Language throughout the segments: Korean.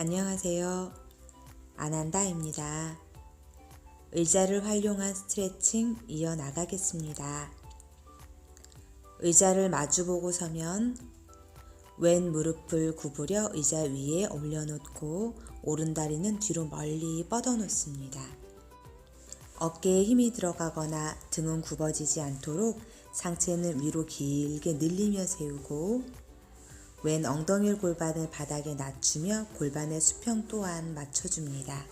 안녕하세요. 아난다입니다. 의자를 활용한 스트레칭 이어나가겠습니다. 의자를 마주보고 서면 왼 무릎을 구부려 의자 위에 올려놓고 오른 다리는 뒤로 멀리 뻗어놓습니다. 어깨에 힘이 들어가거나 등은 굽어지지 않도록 상체는 위로 길게 늘리며 세우고 왼 엉덩이 골반을 바닥에 낮추며 골반의 수평 또한 맞춰줍니다.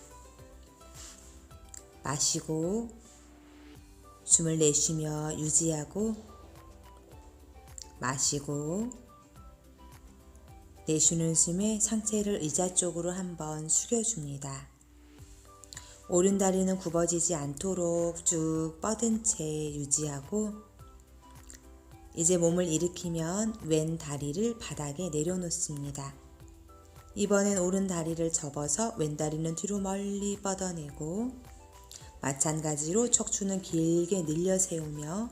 마시고 숨을 내쉬며 유지하고 마시고 내쉬는 숨에 상체를 의자 쪽으로 한번 숙여줍니다. 오른 다리는 굽어지지 않도록 쭉 뻗은 채 유지하고 이제 몸을 일으키면 왼 다리를 바닥에 내려놓습니다. 이번엔 오른 다리를 접어서 왼 다리는 뒤로 멀리 뻗어내고 마찬가지로 척추는 길게 늘려 세우며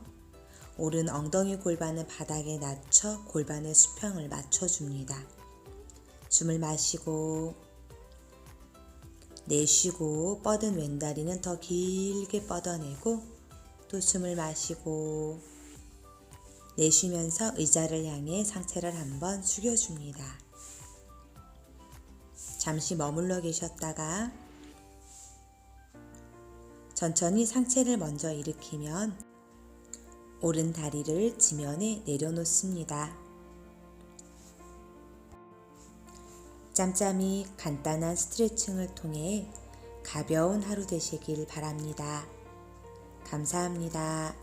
오른 엉덩이 골반을 바닥에 낮춰 골반의 수평을 맞춰줍니다. 숨을 마시고 내쉬고 뻗은 왼다리는 더 길게 뻗어내고 또 숨을 마시고 내쉬면서 의자를 향해 상체를 한번 숙여줍니다. 잠시 머물러 계셨다가 천천히 상체를 먼저 일으키면 오른 다리를 지면에 내려놓습니다. 짬짬이 간단한 스트레칭을 통해 가벼운 하루 되시길 바랍니다. 감사합니다.